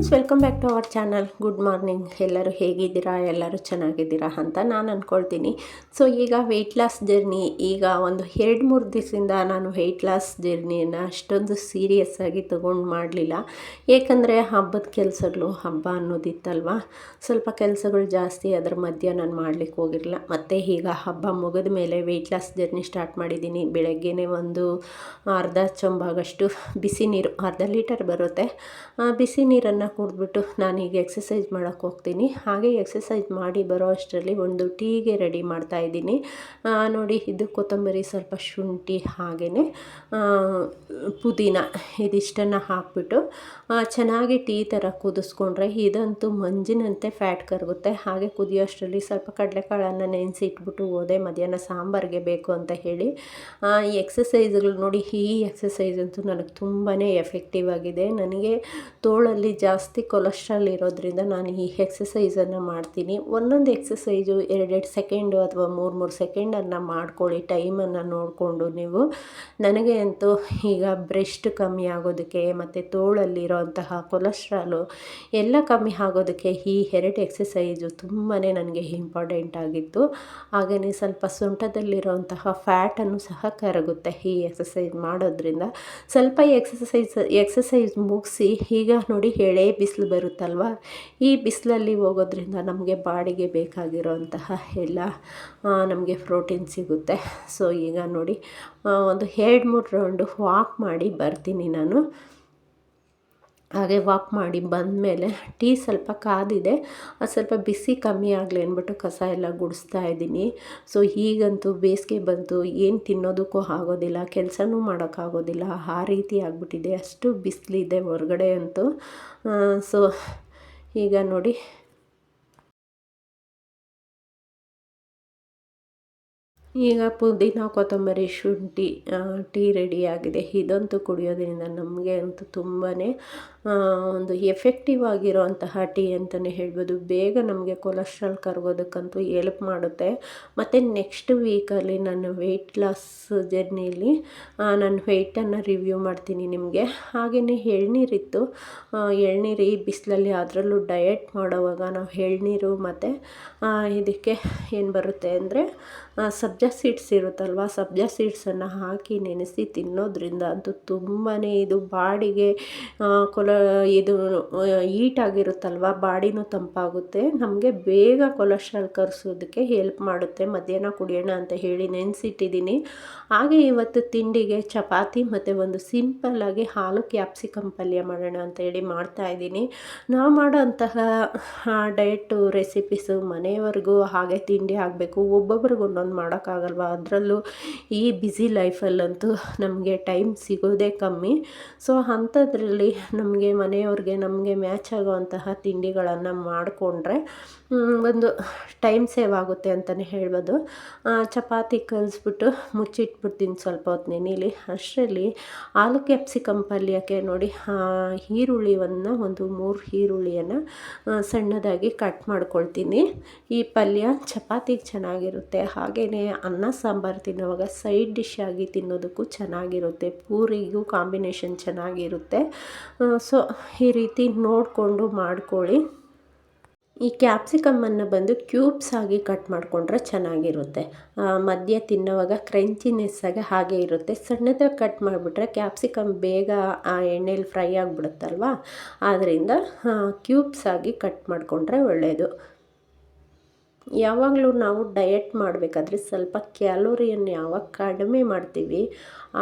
Friends welcome back to our channel good morning ಎಲ್ಲರೂ ಹೇಗಿದ್ದೀರಾ? ಎಲ್ಲರೂ ಚೆನ್ನಾಗಿದ್ದೀರಾ ಅಂತ ನಾನು ಅಂದ್ಕೊಳ್ತೀನಿ ಸೊ ಈಗ ವೆಯ್ಟ್ ಲಾಸ್ ಜರ್ನಿ ಈಗ ಒಂದು ಎರಡು ಮೂರು ದಿವಸದಿಂದ ನಾನು ವೆಯ್ಟ್ ಲಾಸ್ ಜರ್ನಿಯನ್ನು ಅಷ್ಟೊಂದು ಸೀರಿಯಸ್ ಆಗಿ ತೊಗೊಂಡು ಮಾಡಲಿಲ್ಲ. ಏಕೆಂದರೆ ಹಬ್ಬದ ಕೆಲಸಗಳು, ಹಬ್ಬ ಅನ್ನೋದಿತ್ತಲ್ವ? ಸ್ವಲ್ಪ ಕೆಲಸಗಳು ಜಾಸ್ತಿ, ಅದರ ಮಧ್ಯೆ ನಾನು ಮಾಡಲಿಕ್ಕೆ ಹೋಗಿರಲಿಲ್ಲ. ಮತ್ತು ಈಗ ಹಬ್ಬ ಮುಗಿದ ಮೇಲೆ ವೆಯ್ಟ್ ಲಾಸ್ ಜರ್ನಿ ಸ್ಟಾರ್ಟ್ ಮಾಡಿದ್ದೀನಿ ಬೆಳಗ್ಗೆನೇ ಒಂದು ಅರ್ಧ ಚೊಂಬಾಗಷ್ಟು ಬಿಸಿ ನೀರು, ಅರ್ಧ ಲೀಟರ್ ಬರುತ್ತೆ. ಬಿಸಿ ನೀರನ್ನು ಕುಡಿದ್ಬಿಟ್ಟು ಈಗ ಎಕ್ಸಸೈಸ್ ಮಾಡೋಕ್ಕೆ ಹೋಗ್ತೀನಿ. ಹಾಗೆ ಎಕ್ಸಸೈಸ್ ಮಾಡಿ ಬರೋ ಅಷ್ಟರಲ್ಲಿ ಒಂದು ಟೀಗೆ ರೆಡಿ ಮಾಡ್ತಾ ಇದ್ದೀನಿ. ನೋಡಿ, ಇದು ಕೊತ್ತಂಬರಿ ಸ್ವಲ್ಪ ಶುಂಠಿ ಹಾಗೆಯೇ ಪುದೀನ ಇದಿಷ್ಟನ್ನು ಹಾಕ್ಬಿಟ್ಟು ಚೆನ್ನಾಗಿ ಟೀ ಥರ ಕುದಿಸ್ಕೊಂಡ್ರೆ ಇದಂತೂ ಮಂಜಿನಂತೆ ಫ್ಯಾಟ್ ಕರಗುತ್ತೆ. ಹಾಗೆ ಕುದಿಯೋ ಅಷ್ಟರಲ್ಲಿ ಸ್ವಲ್ಪ ಕಡಲೆಕಾಳನ್ನು ನೆನೆಸಿ ಇಟ್ಬಿಟ್ಟು ಹೋದೆ, ಮಧ್ಯಾಹ್ನ ಸಾಂಬಾರಿಗೆ ಬೇಕು ಅಂತ ಹೇಳಿ. ಈ ಎಕ್ಸಸೈಸ್ಗಳು ನೋಡಿ, ಈ ಎಕ್ಸಸೈಸ್ ಅಂತೂ ನನಗೆ ತುಂಬಾ ಎಫೆಕ್ಟಿವ್ ಆಗಿದೆ. ನನಗೆ ತೋಳಲ್ಲಿ ಜಾಸ್ತಿ ಕೊಲೆಸ್ಟ್ರಾಲ್ ಇರೋದ್ರಿಂದ ನಾನು ಈ ಎಕ್ಸಸೈಸನ್ನು ಮಾಡ್ತೀನಿ. ಒಂದೊಂದು ಎಕ್ಸಸೈಸು ಎರಡೆರಡು ಸೆಕೆಂಡು ಅಥವಾ ಮೂರು ಮೂರು ಸೆಕೆಂಡನ್ನು ಮಾಡ್ಕೊಳ್ಳಿ ಟೈಮನ್ನು ನೋಡಿಕೊಂಡು ನೀವು. ನನಗೆ ಅಂತೂ ಈಗ ಬ್ರೆಸ್ಟ್ ಕಮ್ಮಿ ಆಗೋದಕ್ಕೆ ಮತ್ತು ತೋಳಲ್ಲಿರೋಂತಹ ಕೊಲೆಸ್ಟ್ರಾಲು ಎಲ್ಲ ಕಮ್ಮಿ ಆಗೋದಕ್ಕೆ ಈ ಎರಡು ಎಕ್ಸಸೈಸು ತುಂಬಾ ನನಗೆ ಇಂಪಾರ್ಟೆಂಟ್ ಆಗಿತ್ತು. ಹಾಗೆಯೇ ಸ್ವಲ್ಪ ಸೊಂಟದಲ್ಲಿರೋಂತಹ ಫ್ಯಾಟನ್ನು ಸಹ ಕರಗುತ್ತೆ ಈ ಎಕ್ಸಸೈಸ್ ಮಾಡೋದ್ರಿಂದ. ಸ್ವಲ್ಪ ಎಕ್ಸಸೈಸ್ ಎಕ್ಸಸೈಸ್ ಮುಗಿಸಿ ಈಗ ನೋಡಿ ಎಳೆ ಬಿಸಿಲು ಬರುತ್ತಲ್ವ? ಈ ಬಿಸಿಲಲ್ಲಿ ಹೋಗೋದ್ರಿಂದ ನಮಗೆ ಬಾಡಿಗೆ ಬೇಕಾಗಿರೋಂತಹ ಎಲ್ಲ ನಮಗೆ ಪ್ರೋಟೀನ್ ಸಿಗುತ್ತೆ. ಸೊ, ಈಗ ನೋಡಿ ಒಂದು ಎರಡು ಮೂರು ರೌಂಡು ವಾಕ್ ಮಾಡಿ ಬರ್ತೀನಿ ನಾನು. ಹಾಗೆ ವಾಕ್ ಮಾಡಿ ಬಂದಮೇಲೆ ಟೀ ಸ್ವಲ್ಪ ಕಾದಿದೆ. ಅದು ಸ್ವಲ್ಪ ಬಿಸಿ ಕಮ್ಮಿ ಆಗಲಿ ಅಂದ್ಬಿಟ್ಟು ಕಸ ಎಲ್ಲ ಗುಡಿಸ್ತಾ ಇದ್ದೀನಿ. ಸೊ ಈಗಂತೂ ಬೇಸಿಗೆ ಬಂತು. ಏನು ತಿನ್ನೋದಕ್ಕೂ ಆಗೋದಿಲ್ಲ, ಕೆಲಸನೂ ಮಾಡೋಕ್ಕಾಗೋದಿಲ್ಲ. ಆ ರೀತಿ ಆಗಿಬಿಟ್ಟಿದೆ. ಅಷ್ಟು ಬಿಸಿಲಿದೆ ಹೊರಗಡೆ ಅಂತೂ. ಸೊ ಈಗ ನೋಡಿ. ಈಗ ಪುದೀನ, ಕೊತ್ತಂಬರಿ, ಶುಂಠಿ ಟೀ ರೆಡಿಯಾಗಿದೆ ಇದಂತೂ ಕುಡಿಯೋದ್ರಿಂದ ನಮಗೆ ಅಂತೂ ತುಂಬಾ ಒಂದು ಎಫೆಕ್ಟಿವ್ ಆಗಿರೋಂತಹ ಟೀ ಅಂತಲೇ ಹೇಳ್ಬೋದು. ಬೇಗ ನಮಗೆ ಕೊಲೆಸ್ಟ್ರಾಲ್ ಕರಗೋದಕ್ಕಂತೂ ಎಲ್ಪ್ ಮಾಡುತ್ತೆ. ಮತ್ತು ನೆಕ್ಸ್ಟ್ ವೀಕಲ್ಲಿ ನಾನು ವೆಯ್ಟ್ ಲಾಸ್ ಜರ್ನಿಯಲ್ಲಿ ನಾನು ವೆಯ್ಟನ್ನು ರಿವ್ಯೂ ಮಾಡ್ತೀನಿ ನಿಮಗೆ. ಹಾಗೆಯೇ ಎಳ್ನೀರಿತ್ತು. ಎಳ್ನೀರು ಈ ಬಿಸಿಲಲ್ಲಿ ಅದರಲ್ಲೂ ಡಯಟ್ ಮಾಡೋವಾಗ ನಾವು ಎಳ್ನೀರು ಮತ್ತು ಇದಕ್ಕೆ ಏನು ಬರುತ್ತೆ ಅಂದರೆ ಸಬ್ಜಾ ಸೀಡ್ಸ್ ಇರುತ್ತಲ್ವ? ಸಬ್ಜಾ ಸೀಡ್ಸನ್ನು ಹಾಕಿ ನೆನೆಸಿ ತಿನ್ನೋದ್ರಿಂದ ಅಂತೂ ತುಂಬಾ ಇದು ಬಾಡಿಗೆ ಕೊಲ ಇದು ಈಟಾಗಿರುತ್ತಲ್ವ ಬಾಡಿನೂ ತಂಪಾಗುತ್ತೆ, ನಮಗೆ ಬೇಗ ಕೊಲೆಸ್ಟ್ರಾಲ್ ಕರೆಸೋದಕ್ಕೆ ಹೆಲ್ಪ್ ಮಾಡುತ್ತೆ, ಮಧ್ಯಾಹ್ನ ಕುಡಿಯೋಣ ಅಂತ ಹೇಳಿ ನೆನೆಸಿಟ್ಟಿದ್ದೀನಿ. ಹಾಗೆ ಇವತ್ತು ತಿಂಡಿಗೆ ಚಪಾತಿ ಮತ್ತು ಒಂದು ಸಿಂಪಲ್ಲಾಗಿ ಹಾಲು ಕ್ಯಾಪ್ಸಿಕಮ್ ಪಲ್ಯ ಮಾಡೋಣ ಅಂತ ಹೇಳಿ ಮಾಡ್ತಾಯಿದ್ದೀನಿ ನಾವು ಮಾಡೋಂತಹ ಡಯಟು ರೆಸಿಪೀಸು ಮನೆಯವರೆಗೂ ಹಾಗೆ ತಿಂಡಿ ಆಗಬೇಕು, ಒಬ್ಬೊಬ್ರಿಗೆ ಒಂದೊಂದು ಮಾಡೋಕ್ಕಾಗಲ್ವ, ಅದರಲ್ಲೂ ಈ ಬ್ಯುಸಿ ಲೈಫಲ್ಲಂತೂ ನಮಗೆ ಟೈಮ್ ಸಿಗೋದೇ ಕಮ್ಮಿ. ಸೊ, ಅಂಥದ್ರಲ್ಲಿ ನಮಗೆ ಮನೆಯವ್ರಿಗೆ ನಮಗೆ ಮ್ಯಾಚ್ ಆಗುವಂತಹ ತಿಂಡಿಗಳನ್ನು ಮಾಡಿಕೊಂಡ್ರೆ ಒಂದು ಟೈಮ್ ಸೇವ್ ಆಗುತ್ತೆ ಅಂತಲೇ ಹೇಳ್ಬೋದು. ಚಪಾತಿ ಕಲಿಸ್ಬಿಟ್ಟು ಮುಚ್ಚಿಟ್ಬಿಡ್ತೀನಿ ಸ್ವಲ್ಪ ಹೊತ್ತು ನೆನೀಲಿ ಅಷ್ಟರಲ್ಲಿ ಆಲು ಕ್ಯಾಪ್ಸಿಕಮ್ ಪಲ್ಯಕ್ಕೆ ನೋಡಿ ಈರುಳ್ಳಿಯನ್ನು ಒಂದು ಮೂರು ಈರುಳ್ಳಿಯನ್ನು ಸಣ್ಣದಾಗಿ ಕಟ್ ಮಾಡ್ಕೊಳ್ತೀನಿ. ಈ ಪಲ್ಯ ಚಪಾತಿಗೆ ಚೆನ್ನಾಗಿರುತ್ತೆ. ಹಾಗೆಯೇ ಅನ್ನ ಸಾಂಬಾರು ತಿನ್ನೋವಾಗ ಸೈಡ್ ಡಿಶ್ ಆಗಿ ತಿನ್ನೋದಕ್ಕೂ ಚೆನ್ನಾಗಿರುತ್ತೆ. ಪೂರಿಗೂ ಕಾಂಬಿನೇಷನ್ ಚೆನ್ನಾಗಿರುತ್ತೆ. ಸೊ ಈ ರೀತಿ ನೋಡಿಕೊಂಡು ಮಾಡ್ಕೊಳ್ಳಿ. ಈ ಕ್ಯಾಪ್ಸಿಕಮ್ಮನ್ನು ಬಂದು ಕ್ಯೂಬ್ಸ್ ಆಗಿ ಕಟ್ ಮಾಡಿಕೊಂಡ್ರೆ ಚೆನ್ನಾಗಿರುತ್ತೆ. ಮಧ್ಯ ತಿನ್ನೋವಾಗ ಕ್ರಂಚಿನೆಸ್ ಆಗಿ ಹಾಗೆ ಇರುತ್ತೆ. ಸಣ್ಣದಾಗಿ ಕಟ್ ಮಾಡಿಬಿಟ್ರೆ ಕ್ಯಾಪ್ಸಿಕಮ್ ಬೇಗ ಆ ಎಣ್ಣೆಲಿ ಫ್ರೈ ಆಗಿಬಿಡುತ್ತಲ್ವ? ಆದ್ದರಿಂದ ಕ್ಯೂಬ್ಸ್ ಆಗಿ ಕಟ್ ಮಾಡಿಕೊಂಡ್ರೆ ಒಳ್ಳೆಯದು ಯಾವಾಗಲೂ ನಾವು ಡಯಟ್ ಮಾಡಬೇಕಾದ್ರೆ ಸ್ವಲ್ಪ ಕ್ಯಾಲೋರಿಯನ್ನು ಯಾವಾಗ ಕಡಿಮೆ ಮಾಡ್ತೀವಿ,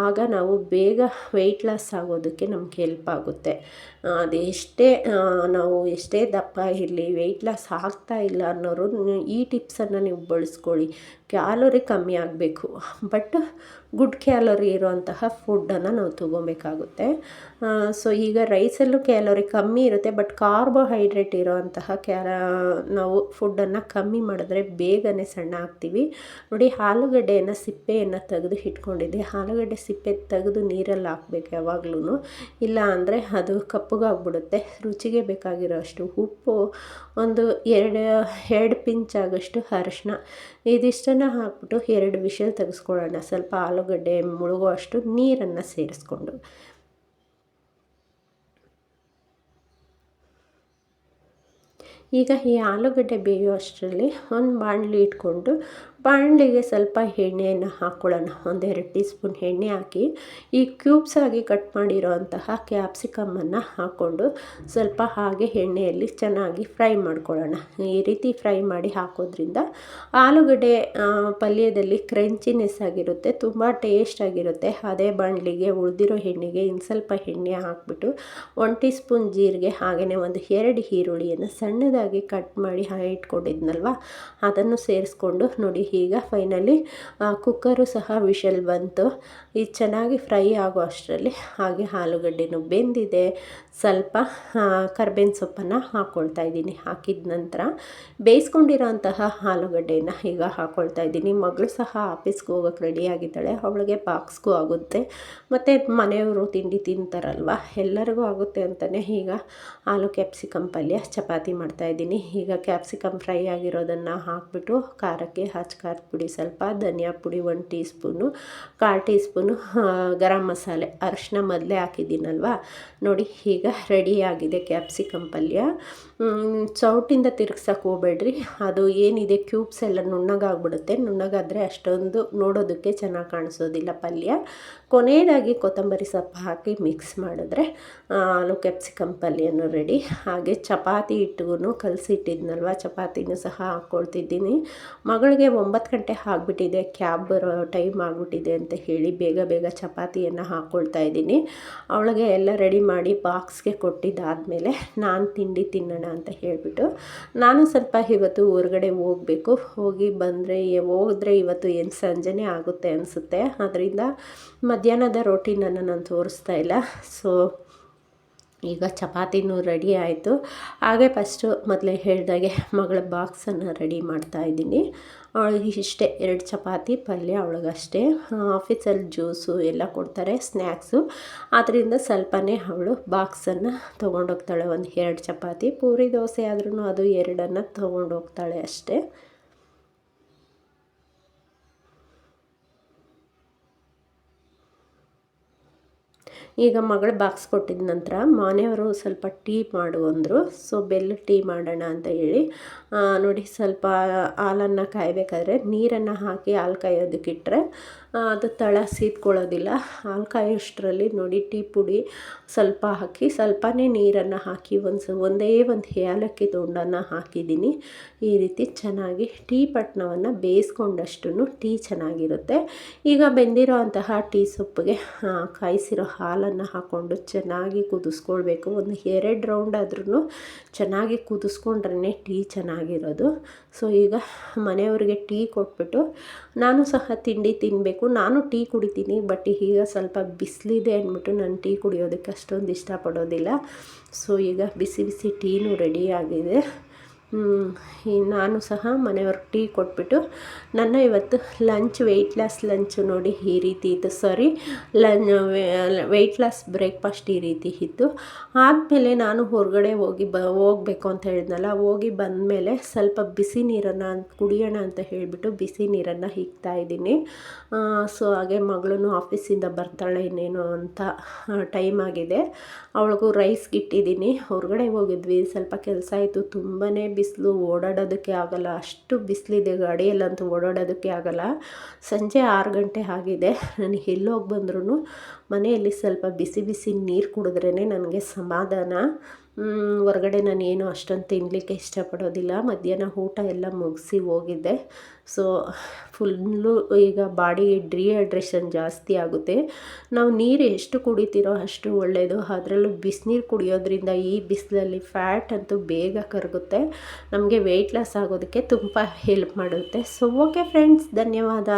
ಆಗ ನಾವು ಬೇಗ ವೆಯ್ಟ್ ಲಾಸ್ ಆಗೋದಕ್ಕೆ ನಮ್ಗೆ ಹೆಲ್ಪ್ ಆಗುತ್ತೆ. ಅದೆಷ್ಟೇ ನಾವು ಎಷ್ಟೇ ದಪ್ಪ ಇರಲಿ ವೆಯ್ಟ್ ಲಾಸ್ ಆಗ್ತಾ ಇಲ್ಲ ಅನ್ನೋರು, ಈ ಟಿಪ್ಸನ್ನು ನೀವು ಬಳಸ್ಕೊಳ್ಳಿ. ಕ್ಯಾಲೋರಿ ಕಮ್ಮಿ ಆಗಬೇಕು. ಬಟ್ ಗುಡ್ ಕ್ಯಾಲೋರಿ ಇರುವಂತಹ ಫುಡ್ಡನ್ನು ನಾವು ತೊಗೊಬೇಕಾಗುತ್ತೆ. ಸೊ ಈಗ ರೈಸಲ್ಲೂ ಕ್ಯಾಲೋರಿ ಕಮ್ಮಿ ಇರುತ್ತೆ, ಬಟ್ ಕಾರ್ಬೋಹೈಡ್ರೇಟ್ ಇರೋವಂತಹ ಕ್ಯಾ ನಾವು ಫುಡ್ಡನ್ನು ಕಮ್ಮಿ ಮಾಡಿದ್ರೆ ಬೇಗನೆ ಸಣ್ಣ ಆಗ್ತೀವಿ. ನೋಡಿ, ಆಲೂಗಡ್ಡೆಯನ್ನು ಸಿಪ್ಪೆಯನ್ನು ತೆಗೆದು ಇಟ್ಕೊಂಡಿದ್ದೆ. ಆಲೂಗಡ್ಡೆ ಸಿಪ್ಪೆ ತೆಗೆದು ನೀರಲ್ಲಿ ಹಾಕ್ಬೇಕು ಯಾವಾಗ್ಲೂ ಇಲ್ಲ ಅಂದರೆ ಅದು ಕಪ್ಪಗಾಗ್ಬಿಡುತ್ತೆ ರುಚಿಗೆ ಬೇಕಾಗಿರೋ ಅಷ್ಟು ಉಪ್ಪು, ಒಂದು ಎರಡು ಎರಡು ಪಿಂಚ್ ಆಗೋಷ್ಟು ಅರಶಿನ. ಅದನ್ನು ಹಾಕ್ಬಿಟ್ಟು ಎರಡು ವಿಷಲ್ ತೆಗೆಸ್ಕೊಳ್ಳೋಣ ಸ್ವಲ್ಪ ಆಲೂಗಡ್ಡೆ ಮುಳುಗುವಷ್ಟು ನೀರನ್ನು ಸೇರಿಸ್ಕೊಂಡು ಈಗ ಈ ಆಲೂಗಡ್ಡೆ ಬೇಯುವಷ್ಟರಲ್ಲಿ ಒಂದು ಬಾಣಲಿ ಇಟ್ಕೊಂಡು ಬಾಣಲಿಗೆ ಸ್ವಲ್ಪ ಎಣ್ಣೆಯನ್ನು ಹಾಕ್ಕೊಳ್ಳೋಣ ಒಂದೆರಡು ಟೀ ಸ್ಪೂನ್ ಎಣ್ಣೆ ಹಾಕಿ, ಈ ಕ್ಯೂಬ್ಸ್ ಆಗಿ ಕಟ್ ಮಾಡಿರೋ ಅಂತಹ ಕ್ಯಾಪ್ಸಿಕಮ್ಮನ್ನು ಹಾಕ್ಕೊಂಡು ಸ್ವಲ್ಪ ಹಾಗೆ ಎಣ್ಣೆಯಲ್ಲಿ ಚೆನ್ನಾಗಿ ಫ್ರೈ ಮಾಡ್ಕೊಳ್ಳೋಣ. ಈ ರೀತಿ ಫ್ರೈ ಮಾಡಿ ಹಾಕೋದ್ರಿಂದ ಆಲೂಗಡ್ಡೆ ಪಲ್ಯದಲ್ಲಿ ಕ್ರಂಚಿನೆಸ್ ಆಗಿರುತ್ತೆ, ತುಂಬ ಟೇಸ್ಟ್ ಆಗಿರುತ್ತೆ. ಅದೇ ಬಾಣಲಿಗೆ ಉಳಿದಿರೋ ಎಣ್ಣೆಗೆ ಇನ್ನು ಸ್ವಲ್ಪ ಎಣ್ಣೆ ಹಾಕ್ಬಿಟ್ಟು ಒನ್ ಟೀ ಸ್ಪೂನ್ ಜೀರಿಗೆ ಹಾಗೆಯೇ ಒಂದು ಎರಡು ಈರುಳ್ಳಿಯನ್ನು ಸಣ್ಣದಾಗಿ ಕಟ್ ಮಾಡಿ ಇಟ್ಕೊಂಡಿದ್ನಲ್ವ? ಅದನ್ನು ಸೇರಿಸ್ಕೊಂಡು ನೋಡಿ ಈಗ ಫೈನಲಿ ಕುಕ್ಕರು ಸಹ ವಿಷಲ್ ಬಂತು. ಇದು ಚೆನ್ನಾಗಿ ಫ್ರೈ ಆಗೋ ಅಷ್ಟರಲ್ಲಿ ಹಾಗೆ ಆಲೂಗಡ್ಡೆನೂ ಬೆಂದಿದೆ. ಸ್ವಲ್ಪ ಕರ್ಬೇವಿನ ಸೊಪ್ಪನ್ನು ಹಾಕ್ಕೊಳ್ತಾ ಇದ್ದೀನಿ ಹಾಕಿದ ನಂತರ. ಬೇಯಿಸ್ಕೊಂಡಿರೋ ಅಂತಹ ಆಲೂಗಡ್ಡೆಯನ್ನು ಈಗ ಹಾಕ್ಕೊಳ್ತಾ ಇದ್ದೀನಿ. ಮಗಳು ಸಹ ಆಫೀಸ್ಗೆ ಹೋಗೋಕ್ಕೆ ರೆಡಿಯಾಗಿದ್ದಾಳೆ ಅವಳಿಗೆ ಬಾಕ್ಸ್ಗೂ ಆಗುತ್ತೆ. ಮತ್ತು ಮನೆಯವರು ತಿಂಡಿ ತಿಂತಾರಲ್ವ? ಎಲ್ಲರಿಗೂ ಆಗುತ್ತೆ ಅಂತಲೇ ಈಗ ಆಲೂ ಕ್ಯಾಪ್ಸಿಕಮ್ ಪಲ್ಯ ಚಪಾತಿ ಮಾಡ್ತಾಯಿದ್ದೀನಿ ಈಗ ಕ್ಯಾಪ್ಸಿಕಮ್ ಫ್ರೈ ಆಗಿರೋದನ್ನು ಹಾಕ್ಬಿಟ್ಟು ಖಾರಕ್ಕೆ ಹಚ್ಚ ಖಾರದ ಪುಡಿ, ಸ್ವಲ್ಪ ಧನಿಯಾ ಪುಡಿ ಒಂದು ಟೀ ಸ್ಪೂನು ಕಾಲು ಟೀ ಸ್ಪೂನು ಗರಂ ಮಸಾಲೆ. ಅರಶಿನ ಮೊದಲೇ ಹಾಕಿದ್ದೀನಲ್ವ? ನೋಡಿ, ಈಗ ರೆಡಿಯಾಗಿದೆ ಕ್ಯಾಪ್ಸಿಕಮ್ ಪಲ್ಯ. ಸೌಟಿಂದ ತಿರುಗ್ಸಕ್ಕೆ ಹೋಗ್ಬೇಡ್ರಿ. ಅದು ಏನಿದೆ ಕ್ಯೂಬ್ಸ್ ಎಲ್ಲ ನುಣ್ಣಗಾಗ್ಬಿಡುತ್ತೆ. ನುಣ್ಣಗಾದರೆ ಅಷ್ಟೊಂದು ನೋಡೋದಕ್ಕೆ ಚೆನ್ನಾಗಿ ಕಾಣಿಸೋದಿಲ್ಲ ಪಲ್ಯ. ಕೊನೆಯದಾಗಿ ಕೊತ್ತಂಬರಿ ಸೊಪ್ಪು ಹಾಕಿ ಮಿಕ್ಸ್ ಮಾಡಿದ್ರೆ ಆಲೂ ಕ್ಯಾಪ್ಸಿಕಮ್ ಪಲ್ಯನೂ ರೆಡಿ ಹಾಗೆ ಚಪಾತಿ ಹಿಟ್ಟಿಗೂ ಕಲಸಿಟ್ಟಿದ್ನಲ್ವ, ಚಪಾತಿನೂ ಸಹ ಹಾಕ್ಕೊಳ್ತಿದ್ದೀನಿ ಮಗಳಿಗೆ ಒಂಬತ್ತು ಗಂಟೆ ಆಗಿಬಿಟ್ಟಿದೆ, ಕ್ಯಾಬ್ ಬರೋ ಟೈಮ್ ಆಗಿಬಿಟ್ಟಿದೆ ಅಂತ ಹೇಳಿ ಬೇಗ ಬೇಗ ಚಪಾತಿಯನ್ನು ಹಾಕ್ಕೊಳ್ತಾ ಇದ್ದೀನಿ. ಅವಳಿಗೆ ಎಲ್ಲ ರೆಡಿ ಮಾಡಿ ಬಾಕ್ಸ್ಗೆ ಕೊಟ್ಟಿದ್ದಾದಮೇಲೆ ನಾನು ತಿಂಡಿ ತಿನ್ನೋಣ ಅಂತ ಹೇಳಿಬಿಟ್ಟು, ನಾನು ಸ್ವಲ್ಪ ಇವತ್ತು ಹೊರಗಡೆ ಹೋಗಬೇಕು. ಹೋಗಿ ಬಂದರೆ, ಹೋದರೆ ಇವತ್ತು ಏನು ಸಂಜೆನೇ ಆಗುತ್ತೆ ಅನಿಸುತ್ತೆ. ಅದರಿಂದ ಮಧ್ಯಾಹ್ನದ ರೋಟಿನನ್ನು ನಾನು ತೋರಿಸ್ತಾ ಇಲ್ಲ. ಸೊ ಈಗ ಚಪಾತಿನೂ ರೆಡಿ ಆಯಿತು. ಹಾಗೆ ಫಸ್ಟು ಮೊದಲೇ ಹೇಳಿದಾಗೆ ಮಗಳ ಬಾಕ್ಸನ್ನು ರೆಡಿ ಮಾಡ್ತಾ ಇದ್ದೀನಿ. ಅವಳಿಗೆ ಇಷ್ಟೇ ಎರಡು ಚಪಾತಿ, ಪಲ್ಯ, ಅವಳಿಗಷ್ಟೇ. ಆಫೀಸಲ್ಲಿ ಜ್ಯೂಸು ಎಲ್ಲ ಕೊಡ್ತಾರೆ ಸ್ನ್ಯಾಕ್ಸು ಆದ್ದರಿಂದ ಸ್ವಲ್ಪನೇ ಅವಳು ಬಾಕ್ಸನ್ನು ತೊಗೊಂಡೋಗ್ತಾಳೆ. ಒಂದು ಎರಡು ಚಪಾತಿ, ಪೂರಿ, ದೋಸೆ ಆದ್ರೂ ಅದು ಎರಡನ್ನು ತೊಗೊಂಡೋಗ್ತಾಳೆ ಅಷ್ಟೇ. ಈಗ ಮಗಳು ಬಾಕ್ಸ್ ಕೊಟ್ಟಿದ ನಂತರ ಮನೆಯವರು ಸ್ವಲ್ಪ ಟೀ ಮಾಡು ಅಂದರು. ಸೊ ಬೆಲ್ಲ ಟೀ ಮಾಡೋಣ ಅಂತ ಹೇಳಿ ನೋಡಿ ಸ್ವಲ್ಪ ಹಾಲನ್ನು ಕಾಯಬೇಕಾದ್ರೆ ನೀರನ್ನು ಹಾಕಿ ಹಾಲು ಕಾಯೋದಕ್ಕಿಟ್ಟರೆ ಅದು ತಳ ಸೀದ್ಕೊಳ್ಳೋದಿಲ್ಲ ಹಾಲು ಕಾಯೋಷ್ಟರಲ್ಲಿ ನೋಡಿ ಟೀ ಪುಡಿ ಸ್ವಲ್ಪ ಹಾಕಿ, ಸ್ವಲ್ಪನೇ ನೀರನ್ನು ಹಾಕಿ ಒಂದು ಒಂದೇ ಒಂದು ಏಲಕ್ಕಿ ತುಂಡನ್ನು ಹಾಕಿದ್ದೀನಿ. ಈ ರೀತಿ ಚೆನ್ನಾಗಿ ಟೀ ಪಟ್ನವನ್ನು ಬೇಯಿಸ್ಕೊಂಡಷ್ಟು ಟೀ ಚೆನ್ನಾಗಿರುತ್ತೆ. ಈಗ ಬೆಂದಿರೋ ಅಂತಹ ಟೀ ಸೊಪ್ಪಿಗೆ ಕಾಯಿಸಿರೋ ಹಾಲನ್ನು ಹಾಕ್ಕೊಂಡು ಚೆನ್ನಾಗಿ ಕುದಿಸ್ಕೊಳ್ಬೇಕು. ಒಂದು ಎರಡು ರೌಂಡ್ ಆದ್ರೂ ಚೆನ್ನಾಗಿ ಕುದಿಸ್ಕೊಂಡ್ರೆ ಟೀ ಚೆನ್ನಾಗಿರೋದು. ಸೊ ಈಗ ಮನೆಯವ್ರಿಗೆ ಟೀ ಕೊಟ್ಬಿಟ್ಟು ನಾನು ಸಹ ತಿಂಡಿ ತಿನ್ನಬೇಕು ನಾನು ಟೀ ಕುಡಿತೀನಿ ಬಟ್ ಈಗ ಸ್ವಲ್ಪ ಬಿಸಿಲಿದೆ ಅಂದ್ಬಿಟ್ಟು ನಾನು ಟೀ ಕುಡಿಯೋದಕ್ಕೆ ಅಷ್ಟೊಂದು ಇಷ್ಟಪಡೋದಿಲ್ಲ. ಸೊ ಈಗ ಬಿಸಿ ಬಿಸಿ ಟೀನೂ ರೆಡಿಯಾಗಿದೆ ನಾನು ಸಹ ಮನೆಯವ್ರಿಗೆ ಟೀ ಕೊಟ್ಬಿಟ್ಟು, ನನ್ನ ಇವತ್ತು ಲಂಚ್ ವೆಯ್ಟ್ ಲಾಸ್ ಲಂಚು ನೋಡಿ ಈ ರೀತಿ ಇತ್ತು. ಸಾರಿ ಲನ್ ವೆಯ್ಟ್ ಲಾಸ್ ಬ್ರೇಕ್ಫಾಸ್ಟ್ ಈ ರೀತಿ ಇತ್ತು. ಆದಮೇಲೆ ನಾನು ಹೊರಗಡೆ ಹೋಗಿ ಬ, ಹೋಗಬೇಕು ಅಂತ ಹೇಳಿದ್ನಲ್ಲ, ಹೋಗಿ ಬಂದಮೇಲೆ ಸ್ವಲ್ಪ ಬಿಸಿ ನೀರನ್ನು ಕುಡಿಯೋಣ ಅಂತ ಹೇಳಿಬಿಟ್ಟು ಬಿಸಿ ನೀರನ್ನು ಹಿಗ್ತಾ ಇದ್ದೀನಿ. ಸೊ ಹಾಗೆ ಮಗಳೂ ಆಫೀಸಿಂದ ಬರ್ತಾಳೆ ಇನ್ನೇನು ಅಂತ ಟೈಮ್ ಆಗಿದೆ. ಅವಳಿಗೂ ರೈಸ್ಗೆ ಇಟ್ಟಿದ್ದೀನಿ ಹೊರಗಡೆ ಹೋಗಿದ್ವಿ. ಸ್ವಲ್ಪ ಕೆಲಸ ಆಯಿತು ತುಂಬಾ ಬಿಸಿಲು ಓಡಾಡೋದಕ್ಕೆ ಆಗಲ್ಲ, ಅಷ್ಟು ಬಿಸಿಲಿದೆ, ಗಾಡಿಯಲ್ಲಂತೂ ಓಡಾಡೋದಕ್ಕೆ ಆಗಲ್ಲ. ಸಂಜೆ ಆರು ಗಂಟೆ ಆಗಿದೆ. ನಾನು ಎಲ್ಲೋಗಿ ಬಂದ್ರೂ ಮನೆಯಲ್ಲಿ ಸ್ವಲ್ಪ ಬಿಸಿ ಬಿಸಿ ನೀರು ಕುಡಿದ್ರೇ ನನಗೆ ಸಮಾಧಾನ. ಹೊರಗಡೆ ನಾನು ಏನು ಅಷ್ಟೊಂದು ತಿನ್ನಲಿಕ್ಕೆ ಇಷ್ಟಪಡೋದಿಲ್ಲ. ಮಧ್ಯಾಹ್ನ ಊಟ ಎಲ್ಲ ಮುಗಿಸಿ ಹೋಗಿದ್ದೆ ಸೊ ಫುಲ್ಲು ಈಗ ಬಾಡಿ ಡಿಹೈಡ್ರೇಷನ್ ಜಾಸ್ತಿ ಆಗುತ್ತೆ. ನಾವು ನೀರು ಎಷ್ಟು ಕುಡಿತೀರೋ ಅಷ್ಟು ಒಳ್ಳೆಯದು ಅದರಲ್ಲೂ ಬಿಸಿನೀರು ಕುಡಿಯೋದ್ರಿಂದ ಈ ಬಿಸಿಲಲ್ಲಿ ಫ್ಯಾಟ್ ಅಂತೂ ಬೇಗ ಕರಗುತ್ತೆ. ನಮಗೆ ವೆಯ್ಟ್ ಲಾಸ್ ಆಗೋದಕ್ಕೆ ತುಂಬ ಹೆಲ್ಪ್ ಮಾಡುತ್ತೆ. ಸೊ ಓಕೆ ಫ್ರೆಂಡ್ಸ್ ಧನ್ಯವಾದ.